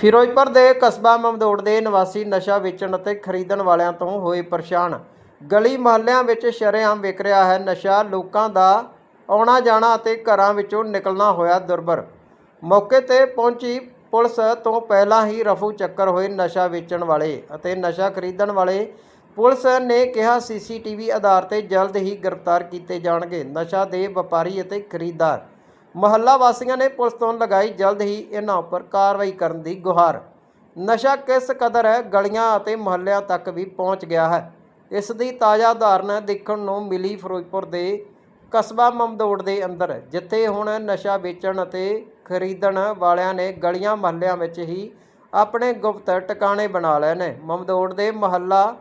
ਫਿਰੋਜ਼ਪੁਰ ਦੇ ਕਸਬਾ ਮਮਦੋੜ ਦੇ ਨਿਵਾਸੀ ਨਸ਼ਾ ਵੇਚਣ ਅਤੇ ਖਰੀਦਣ ਵਾਲਿਆਂ ਤੋਂ ਹੋਏ ਪਰੇਸ਼ਾਨ। ਗਲੀ ਮੁਹੱਲਿਆਂ ਵਿੱਚ ਸ਼ਰੇਆਮ ਵਿਕ ਰਿਹਾ ਹੈ ਨਸ਼ਾ। ਲੋਕਾਂ ਦਾ ਆਉਣਾ ਜਾਣਾ ਅਤੇ ਘਰਾਂ ਵਿੱਚੋਂ ਨਿਕਲਣਾ ਹੋਇਆ ਦੁਰਬਰ ਮੌਕੇ ਤੇ ਪਹੁੰਚੀ ਪੁਲਿਸ ਤੋਂ ਪਹਿਲਾਂ ਹੀ ਰਫੂ ਚੱਕਰ ਹੋਏ ਨਸ਼ਾ ਵੇਚਣ ਵਾਲੇ ਅਤੇ ਨਸ਼ਾ ਖਰੀਦਣ ਵਾਲੇ। ਪੁਲਿਸ ਨੇ ਕਿਹਾ, ਸੀਸੀਟੀਵੀ ਆਧਾਰ ਤੇ ਜਲਦ ਹੀ ਗ੍ਰਿਫਤਾਰ ਕੀਤੇ ਜਾਣਗੇ ਨਸ਼ਾ ਦੇ ਵਪਾਰੀ ਅਤੇ ਖਰੀਦਦਾਰ। ਮਹੱਲਾ ਵਾਸੀਆਂ ਨੇ ਪੁਲਿਸ ਤੋਂ ਲਗਾਈ ਜਲਦ ਹੀ ਇਹਨਾਂ ਉੱਪਰ ਕਾਰਵਾਈ ਕਰਨ ਦੀ ਗੁਹਾਰ। ਨਸ਼ਾ ਕਿਸ ਕਦਰ ਹੈ ਗਲੀਆਂ ਅਤੇ ਮੁਹੱਲਿਆਂ ਤੱਕ ਵੀ ਪਹੁੰਚ ਗਿਆ ਹੈ। ਇਸ ਦੀ ਤਾਜ਼ਾ ਉਦਾਹਰਨ ਦੇਖਣ ਨੂੰ ਮਿਲੀ ਫਿਰੋਜ਼ਪੁਰ ਦੇ ਕਸਬਾ ਮਮਦੋੜ ਦੇ ਅੰਦਰ, ਜਿੱਥੇ ਹੁਣ ਨਸ਼ਾ ਵੇਚਣ ਅਤੇ ਖਰੀਦਣ ਵਾਲਿਆਂ ਨੇ ਗਲੀਆਂ ਮੁਹੱਲਿਆਂ ਵਿੱਚ ਹੀ ਆਪਣੇ ਗੁਪਤ ਟਿਕਾਣੇ ਬਣਾ ਲਏ ਨੇ। ਮਮਦੋੜ ਦੇ ਮੁਹੱਲਾ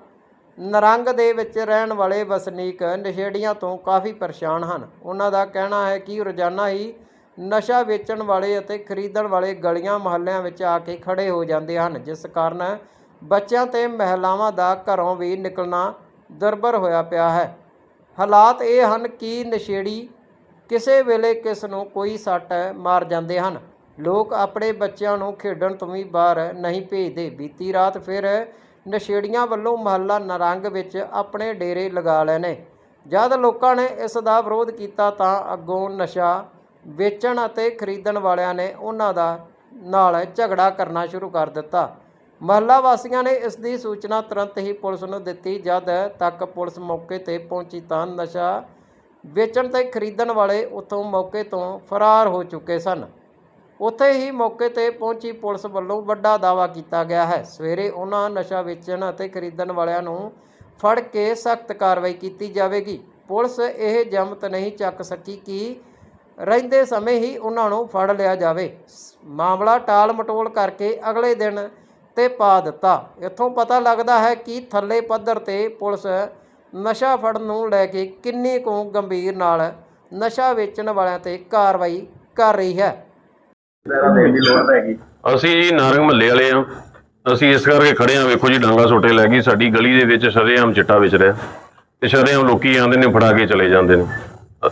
ਨਰੰਗ ਦੇ ਵਿੱਚ ਰਹਿਣ ਵਾਲੇ ਵਸਨੀਕ ਨਸ਼ੇੜੀਆਂ ਤੋਂ ਕਾਫੀ ਪਰੇਸ਼ਾਨ ਹਨ। ਉਹਨਾਂ ਦਾ ਕਹਿਣਾ ਹੈ ਕਿ ਰੋਜ਼ਾਨਾ ਹੀ ਨਸ਼ਾ ਵੇਚਣ ਵਾਲੇ ਅਤੇ ਖਰੀਦਣ ਵਾਲੇ ਗਲੀਆਂ ਮੁਹੱਲਿਆਂ ਵਿੱਚ ਆ ਕੇ ਖੜੇ ਹੋ ਜਾਂਦੇ ਹਨ, ਜਿਸ ਕਾਰਨ ਬੱਚਿਆਂ ਤੇ ਮਹਿਲਾਵਾਂ ਦਾ ਘਰੋਂ ਵੀ ਨਿਕਲਣਾ ਦਰਬਰ ਹੋਇਆ ਪਿਆ ਹੈ। ਹਾਲਾਤ ਇਹ ਹਨ ਕਿ ਨਸ਼ੇੜੀ ਕਿਸੇ ਵੇਲੇ ਕਿਸ ਨੂੰ ਕੋਈ ਸੱਟ ਮਾਰ ਜਾਂਦੇ ਹਨ। ਲੋਕ ਆਪਣੇ ਬੱਚਿਆਂ ਨੂੰ ਖੇਡਣ ਤੋਂ ਵੀ ਬਾਹਰ ਨਹੀਂ ਭੇਜਦੇ। ਬੀਤੀ ਰਾਤ ਫਿਰ ਨਸ਼ੇੜੀਆਂ ਵੱਲੋਂ ਮਹੱਲਾ ਨਰੰਗ ਵਿੱਚ ਆਪਣੇ ਡੇਰੇ ਲਗਾ ਲਏ ਨੇ। ਜਦ ਲੋਕਾਂ ਨੇ ਇਸ ਦਾ ਵਿਰੋਧ ਕੀਤਾ ਤਾਂ ਅੱਗੋਂ ਨਸ਼ਾ ਵੇਚਣ ਅਤੇ ਖਰੀਦਣ ਵਾਲਿਆਂ ਨੇ ਉਹਨਾਂ ਦਾ ਨਾਲ ਝਗੜਾ ਕਰਨਾ ਸ਼ੁਰੂ ਕਰ ਦਿੱਤਾ। ਮਹੱਲਾ ਵਾਸੀਆਂ ਨੇ ਇਸ ਦੀ ਸੂਚਨਾ ਤੁਰੰਤ ਹੀ ਪੁਲਿਸ ਨੂੰ ਦਿੱਤੀ। ਜਦ ਤੱਕ ਪੁਲਿਸ ਮੌਕੇ ਤੇ ਪਹੁੰਚੀ ਤਾਂ ਨਸ਼ਾ ਵੇਚਣ ਤੇ ਖਰੀਦਣ ਵਾਲੇ ਉੱਥੋਂ ਮੌਕੇ ਤੋਂ ਫਰਾਰ ਹੋ ਚੁੱਕੇ ਸਨ। ਉੱਥੇ ਹੀ ਮੌਕੇ ਤੇ ਪਹੁੰਚੀ ਪੁਲਿਸ ਵੱਲੋਂ ਵੱਡਾ ਦਾਅਵਾ ਕੀਤਾ ਗਿਆ ਹੈ। ਸਵੇਰੇ ਉਹਨਾਂ ਨਸ਼ਾ ਵੇਚਣ ਅਤੇ ਖਰੀਦਣ ਵਾਲਿਆਂ ਨੂੰ ਫੜ ਕੇ ਸਖਤ ਕਾਰਵਾਈ ਕੀਤੀ ਜਾਵੇਗੀ। ਪੁਲਿਸ ਇਹ ਜਮਤ ਨਹੀਂ ਚੱਕ ਸਕੀ ਕਿ ਰਹਿੰਦੇ ਸਮੇਂ ਹੀ ਉਹਨਾਂ ਨੂੰ ਫੜ ਲਿਆ ਜਾਵੇ। ਸ- ਮਾਮਲਾ ਟਾਲ ਮਟੋਲ ਕਰਕੇ ਅਗਲੇ ਦਿਨ ਤੇ ਪਾ ਦਿੱਤਾ। ਇੱਥੋਂ ਪਤਾ ਲੱਗਦਾ ਹੈ ਕਿ ਥੱਲੇ ਪੱਧਰ ਤੇ ਪੁਲਿਸ ਨਸ਼ਾ ਫੜਨ ਨੂੰ ਲੈ ਕੇ ਕਿੰਨੀ ਕੁ ਗੰਭੀਰ ਨਾਲ ਨਸ਼ਾ ਵੇਚਣ ਵਾਲਿਆਂ ਤੇ ਕਾਰਵਾਈ ਕਰ ਰਹੀ ਹੈ। ਅਸੀਂ ਜੀ ਨਾਰੰਗ ਮਹੱਲੇ ਵਾਲੇ ਆ ਅਸੀਂ ਇਸ ਕਰਕੇ ਖੜੇ ਆ ਵੇਖੋ ਜੀ ਡਾਂਗਾ ਛੋਟੇ ਲੈ ਗਈ ਸਾਡੀ ਗਲੀ ਦੇ ਵਿੱਚ ਸ਼ਰੇਆਮ ਚਿੱਟਾ ਵਿਚ ਰਿਹਾ। ਤੇ ਸ਼ਰੇਆਮ ਲੋਕੀ ਆਉਂਦੇ ਨੇ ਫੜਾ ਕੇ ਚਲੇ ਜਾਂਦੇ ਨੇ।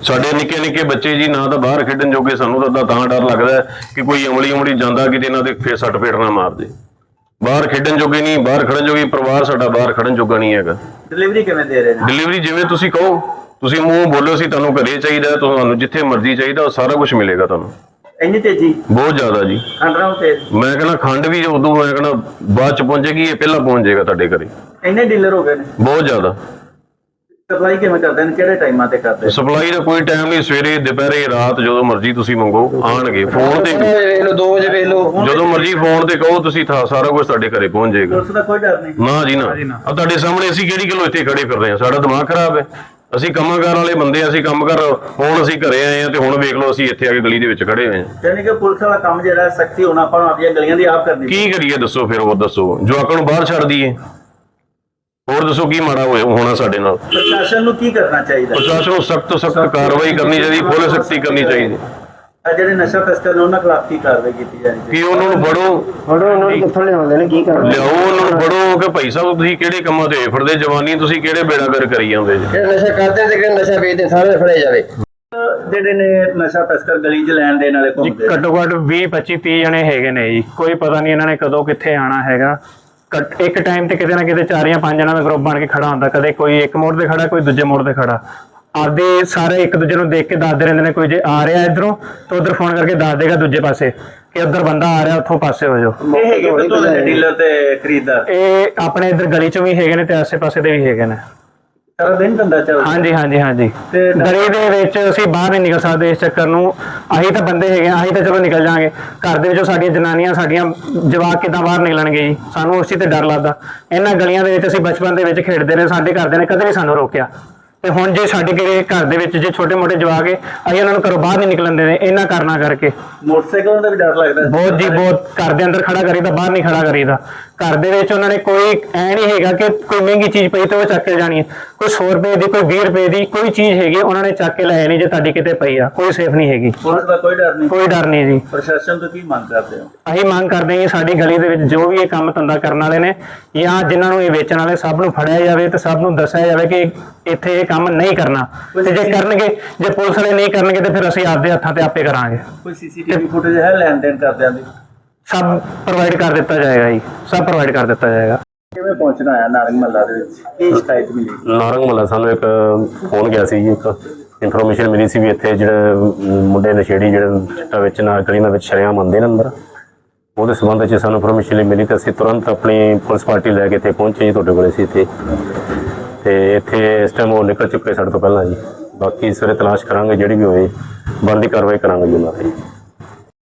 ਸਾਡੇ ਨਿੱਕੇ ਨਿੱਕੇ ਬੱਚੇ ਜੀ ਨਾ ਤਾਂ ਬਾਹਰ ਖੇਡਣ ਜੋਗੇ ਸਾਨੂੰ ਤਾਂ ਤਾਂ ਡਰ ਲੱਗਦਾ ਕਿ ਕੋਈ ਅਮਲੀ ਉਮਲੀ ਜਾਂਦਾ ਕਿਤੇ ਇਹਨਾਂ ਦੇ ਫੇਰ ਸੱਟ ਫੇਟ ਨਾ ਮਾਰ ਦੇ। ਬਾਹਰ ਖੇਡਣ ਜੋਗੇ ਨਹੀਂ ਬਾਹਰ ਖੜਨ ਜੋਗੇ ਪਰਿਵਾਰ ਸਾਡਾ ਬਾਹਰ ਖੜਨ ਜੋਗਾ ਨਹੀਂ ਹੈਗਾ। ਡਿਲੀਵਰੀ ਕਿਵੇਂ ਦੇ ਰਹੇ ਨੇ? ਡਿਲੀਵਰੀ ਜਿਵੇਂ ਤੁਸੀਂ ਕਹੋ ਤੁਸੀਂ ਮੂੰਹ ਬੋਲੋ ਸੀ ਤੁਹਾਨੂੰ ਘਰੇ ਚਾਹੀਦਾ ਤੁਹਾਨੂੰ ਜਿੱਥੇ ਮਰਜ਼ੀ ਚਾਹੀਦਾ ਉਹ ਸਾਰਾ ਕੁਝ ਮਿਲੇਗਾ ਤੁਹਾਨੂੰ। ਇੰਨੀ ਤੇਜ਼ੀ? ਬਹੁਤ ਜ਼ਿਆਦਾ ਜੀ। ਖੰਡਰਾਓ ਤੇ ਮੈਂ ਕਹਿੰਦਾ ਖੰਡ ਵੀ ਉਦੋਂ ਮੈਂ ਕਹਿੰਦਾ ਬਾਅਦ ਚ ਪਹੁੰਚੇਗੀ ਇਹ ਪਹਿਲਾਂ ਪਹੁੰਚ ਜਾਏਗਾ ਤੁਹਾਡੇ ਘਰੇ। ਇੰਨੇ ਡੀਲਰ ਹੋ ਗਏ ਨੇ? ਬਹੁਤ ਜ਼ਿਆਦਾ। ਸਪਲਾਈ ਕਿਵੇਂ ਕਰਦੇ ਨੇ? ਕਿਹੜੇ ਟਾਈਮਾਂ ਤੇ ਕਰਦੇ ਸਪਲਾਈ ਦਾ ਕੋਈ ਟਾਈਮ ਨਹੀਂ ਸਵੇਰੇ ਦੁਪਹਿਰੇ ਰਾਤ ਜਦੋਂ ਮਰਜ਼ੀ ਤੁਸੀਂ ਮੰਗੋ ਆਣਗੇ। ਫੋਨ ਤੇ ਲਓ 2 ਵਜੇ ਵੇਖ ਲਓ। ਜਦੋਂ ਮਰਜ਼ੀ ਫੋਨ ਤੇ ਕਹੋ ਤੁਸੀਂ ਥਾ- ਸਾਰਾ ਕੁਝ ਤੁਹਾਡੇ ਘਰੇ ਪਹੁੰਚ ਜਾਏਗਾ। ਪੁਲਿਸ ਦਾ ਕੋਈ ਡਰ ਨਹੀਂ। ਨਾ ਜੀ ਨਾ। ਆ ਤੁਹਾਡੇ ਸਾਹਮਣੇ ਅਸੀਂ ਕਿਹੜੀ ਗੱਲੋਂ ਇੱਥੇ ਖੜੇ ਫਿਰ ਰਹੇ ਹਾਂ? ਸਾਡਾ ਦਿਮਾਗ ਖਰਾਬ ਹੈ। ਅਸੀਂ ਕੰਮਕਾਰ ਵਾਲੇ ਬੰਦੇ ਹਾਂ, ਅਸੀਂ ਕੰਮ ਕਰ ਹੁਣ ਅਸੀਂ ਘਰੇ ਆਏ ਆ ਤੇ ਹੁਣ ਵੇਖ ਲਓ ਅਸੀਂ ਇੱਥੇ ਆ ਕੇ ਗਲੀ ਦੇ ਵਿੱਚ ਖੜੇ ਹੋਏ ਹਾਂ ਯਾਨੀ ਕਿ ਪੁਲਿਸ ਵਾਲਾ ਕੰਮ ਜਿਹੜਾ ਸਖਤੀ ਹੋਣਾ ਆਪਾਂ ਨੂੰ ਆਪਣੀਆਂ ਗਲੀਆਂ ਦੀ ਆਪ ਕਰਨੀ ਕੀ ਕਰੀਏ ਦੱਸੋ ਫਿਰ ਉਹ ਦੱਸੋ। ਜਵਾਕਾਂ ਨੂੰ ਬਾਹਰ ਛੱਡ ਦਈਏ। ਹੋਰ ਦੱਸੋ ਕੀ ਮਾੜਾ ਹੋਇਆ ਹੋਣਾ ਸਾਡੇ ਨਾਲ। ਪ੍ਰਸ਼ਾਸਨ ਨੂੰ ਕੀ ਕਰਨਾ ਚਾਹੀਦਾ? ਪ੍ਰਸ਼ਾਸਨ ਨੂੰ ਸਖਤ ਤੋਂ ਸਖਤ ਕਾਰਵਾਈ ਕਰਨੀ ਚਾਹੀਦੀ ਫੁੱਲ ਸਖਤੀ ਕਰਨੀ ਚਾਹੀਦੀ। ਆ ਜਿਹੜੇ ਨਸ਼ਾ ਤਸਕਰ ਨੇ ਉਹਨਾਂ ਖਿਲਾਫ ਕੀ ਕਾਰਵਾਈ ਕੀਤੀ ਜਾਣੀ ਚਾਹੀਦੀ? ਕਿ ਉਹਨਾਂ ਨੂੰ ਫੜੋ ਫੜੋ ਉਹਨਾਂ ਨੂੰ ਕਿੱਥੋਂ ਲਿਆਉਂਦੇ ਨੇ ਕੀ ਕਰਦੇ ਲਿਆਓ ਉਹਨਾਂ ਨੂੰ ਫੜੋ ਕਿ ਭਾਈ ਸਾਹਿਬ ਤੁਸੀਂ ਕਿਹੜੇ ਕੰਮਾਂ ਤੇ ਫਿਰਦੇ ਜਵਾਨੀ ਤੁਸੀਂ ਕਿਹੜੇ ਬੇੜਾ ਕਰ ਕਰੀ ਜਾਂਦੇ ਜੀ? ਜਿਹੜੇ ਨਸ਼ਾ ਕਰਦੇ ਤੇ ਕਿਹੜੇ ਨਸ਼ਾ ਵੇਚਦੇ ਸਾਰੇ ਫੜੇ ਜਾਵੇ। ਜਿਹੜੇ ਨੇ ਨਸ਼ਾ ਤਸਕਰ ਗਲੀ 'ਚ ਲੈਣ ਦੇਣ ਵਾਲੇ ਘੁੰਮਦੇ। ਘੱਟੋ ਘੱਟ 20 25 30 ਜਣੇ ਹੈਗੇ ਨੇ ਜੀ। ਕੋਈ ਪਤਾ ਨਹੀਂ ਇਹਨਾਂ ਨੇ ਕਦੋਂ ਕਿੱਥੇ ਆਣਾ ਹੈਗਾ। ਇੱਕ ਟਾਈਮ ਤੇ ਕਿਤੇ ਨਾ ਕਿਤੇ ਚਾਰ ਜਾਂ ਪੰਜ ਜਣਾਂ ਦਾ ਗਰੁੱਪ ਬਣ ਕੇ ਖੜਾ ਹੁੰਦਾ। ਕਦੇ ਕੋਈ ਇੱਕ ਮੋੜ ਤੇ ਖੜਾ ਕੋਈ ਦੂਜੇ ਮੋੜ ਤੇ ਖੜਾ। ਆਪਦੇ ਸਾਰੇ ਇੱਕ ਦੂਜੇ ਨੂੰ ਦੇਖ ਕੇ ਦੱਸਦੇ ਰਹਿੰਦੇ ਨੇ ਕੋਈ ਜੇ ਆ ਰਿਹਾ ਇਧਰੋਂ ਤਾਂ ਉਧਰ ਫੋਨ ਕਰਕੇ ਦੱਸ ਦੇਗਾ ਦੂਜੇ ਪਾਸੇ ਕਿ ਉਧਰ ਬੰਦਾ ਆ ਰਿਹਾ ਉੱਥੋਂ ਪਾਸੇ ਹੋ ਜਾਓ। ਇਹ ਹੈਗੇ ਕਿੱਥੋਂ ਦੇ ਡੀਲਰ ਤੇ ਖਰੀਦਦਾਰ। ਇਹ ਆਪਣੇ ਇਧਰ ਗਲੀ ਚੋਂ ਵੀ ਹੈਗੇ ਨੇ ਤੇ ਆਸੇ ਪਾਸੇ ਦੇ ਵੀ ਹੈਗੇ ਨੇ। ਸਾਰਾ ਦਿਨ ਧੰਦਾ ਚੱਲਦਾ। ਹਾਂਜੀ ਹਾਂਜੀ ਹਾਂਜੀ। ਤੇ ਗਲੀ ਦੇ ਵਿੱਚ ਅਸੀਂ ਬਾਹਰ ਨਹੀਂ ਨਿਕਲ ਸਕਦੇ ਇਸ ਚੱਕਰ ਨੂੰ। ਅਸੀਂ ਤਾਂ ਬੰਦੇ ਹੈਗੇ ਆ ਅਸੀਂ ਤਾਂ ਚਲੋ ਨਿਕਲ ਜਾਾਂਗੇ ਘਰ ਦੇ ਵਿੱਚੋਂ ਸਾਡੀਆਂ ਜਨਾਨੀਆਂ ਸਾਡੀਆਂ ਜਵਾਕ ਕਿੱਦਾਂ ਬਾਹਰ ਨਿਕਲਣਗੇ ਜੀ? ਸਾਨੂੰ ਉਸ ਚੀਜ਼ ਤੇ ਡਰ ਲੱਗਦਾ। ਇਹਨਾਂ ਗਲੀਆਂ ਦੇ ਵਿੱਚ ਅਸੀਂ ਬਚਪਨ ਦੇ ਵਿੱਚ ਖੇਡਦੇ ਰਹੇ ਸਾਡੇ ਘਰਦਿਆਂ ਨੇ ਕਦੇ ਨਹੀਂ ਸਾਨੂੰ ਰੋਕਿਆ। ਤੇ ਹੁਣ ਜੇ ਸਾਡੇ ਘਰੇ ਘਰ ਦੇ ਵਿੱਚ ਜੇ ਛੋਟੇ ਮੋਟੇ ਜਵਾਕ ਹੈ ਅਸੀਂ ਉਹਨਾਂ ਨੂੰ ਘਰੋਂ ਬਾਹਰ ਨਹੀਂ ਨਿਕਲਣ ਦਿੰਦੇ ਇਹਨਾਂ ਕਰਨਾ ਕਰਕੇ। ਮੋਟਰਸਾਈਕਲ ਦਾ ਵੀ ਡਰ ਲੱਗਦਾ ਬਹੁਤ ਜੀ ਬਹੁਤ ਘਰ ਦੇ ਅੰਦਰ ਖੜਾ ਕਰੀਦਾ ਬਾਹਰ ਨਹੀਂ ਖੜਾ ਕਰੀਦਾ। ਘਰ ਦੇ ਵਿੱਚ ਉਹਨਾਂ ਨੇ ਕੋਈ ਐ ਨਹੀਂ ਹੈਗਾ ਕਿ ਕੋਈ ਮਹਿੰਗੀ ਚੀਜ਼ ਪਈ ਤੇ ਉਹ ਚੱਕ ਕੇ ਜਾਣੀ ਹੈ। ਕੋਈ 100 ਰੁਪਏ ਦੀ ਕੋਈ 20 ਰੁਪਏ ਦੀ ਕੋਈ ਚੀਜ਼ ਹੈਗੀ ਉਹਨਾਂ ਨੇ ਚੱਕ ਕੇ ਲੈ ਜਾਣੀ ਜੇ ਤੁਹਾਡੀ ਕਿਤੇ ਪਈ ਆ ਕੋਈ ਸੇਫ ਨਹੀਂ ਹੈਗੀ। ਪੁਲਿਸ ਦਾ ਕੋਈ ਡਰ ਨਹੀਂ। ਕੋਈ ਡਰ ਨਹੀਂ ਜੀ। ਪ੍ਰਸ਼ਾਸਨ ਤੋਂ ਕੀ ਮੰਗ ਕਰਦੇ ਹੋ? ਅਸੀਂ ਮੰਗ ਕਰਦੇ ਹਾਂ ਕਿ ਸਾਡੀ ਗਲੀ ਦੇ ਵਿੱਚ ਜੋ ਵੀ ਇਹ ਕੰਮ ਧੰਦਾ ਕਰਨ ਵਾਲੇ ਨੇ ਜਾਂ ਜਿਨ੍ਹਾਂ ਨੂੰ ਇਹ ਵੇਚਣ ਵਾਲੇ ਸਭ ਨੂੰ ਫੜਿਆ ਜਾਵੇ ਤੇ ਸਭ ਨੂੰ ਦੱਸਿਆ ਜਾਵੇ ਕਿ ਇੱਥੇ ਇਹ ਕੰਮ ਨਹੀਂ ਕਰਨਾ। ਤੇ ਜੇ ਕਰਨਗੇ ਜੇ ਪੁਲਿਸ ਵਾਲੇ ਨਹੀਂ ਕਰਨਗੇ ਤੇ ਫਿਰ ਅਸੀਂ ਆਪਦੇ ਹੱਥਾਂ ਤੇ ਆਪੇ ਕਰਾਂਗੇ। ਕੋਈ ਸੀਸੀਟੀਵੀ ਫੁਟੇਜ ਹੈ ਲੈਣ ਦੇਣ ਕਰਦਿਆਂ ਦੀ? ਸਭ ਪ੍ਰੋਵਾਈਡ ਕਰ ਦਿੱਤਾ ਜਾਏਗਾ ਜੀ। ਸਭ ਪ੍ਰੋਵਾਈਡ ਕਰ ਦਿੱਤਾ ਜਾਏਗਾ। ਕਿਵੇਂ ਪਹੁੰਚਣਾ ਹੈ ਨਾਰੰਗ ਮੱਲਾ ਦੇ ਵਿੱਚ? ਕੀ ਸ਼ਿਕਾਇਤ ਮਿਲੀ? ਨਾਰੰਗ ਮੱਲਾ ਸਾਨੂੰ ਇੱਕ ਫੋਨ ਗਿਆ ਸੀ ਜੀ ਇੱਕ ਇਨਫੋਰਮੇਸ਼ਨ ਮਿਲੀ ਸੀ ਵੀ ਇੱਥੇ ਜਿਹੜੇ ਮੁੰਡੇ ਨਸ਼ੇੜੀ ਜਿਹੜੇ ਚਿੱਟਾ ਵੇਚਣ ਆ ਗਲੀਆਂ ਵਿੱਚ ਸ਼ਰੇਆਮ ਆਉਂਦੇ ਨੇ ਅੰਦਰ। ਉਹਦੇ ਸੰਬੰਧ ਵਿੱਚ ਸਾਨੂੰ ਇਨਫੋਰਮੇਸ਼ਨ ਮਿਲੀ ਤੇ ਅਸੀਂ ਤੁਰੰਤ ਆਪਣੀ ਪੁਲਿਸ ਪਾਰਟੀ ਲੈ ਕੇ ਇੱਥੇ ਪਹੁੰਚੇ ਜੀ ਤੁਹਾਡੇ ਕੋਲੇ ਸੀ ਇੱਥੇ। ਤੇ ਇੱਥੇ ਇਸ ਟਾਈਮ ਉਹ ਨਿਕਲ ਚੁੱਕੇ ਸਾਡੇ ਤੋਂ ਪਹਿਲਾਂ ਜੀ। ਬਾਕੀ ਸਵੇਰੇ ਤਲਾਸ਼ ਕਰਾਂਗੇ, ਜਿਹੜੀ ਵੀ ਹੋਏ ਬਣਦੀ ਕਾਰਵਾਈ ਕਰਾਂਗੇ ਜੀ ਉਹਨਾਂ ਤੇ।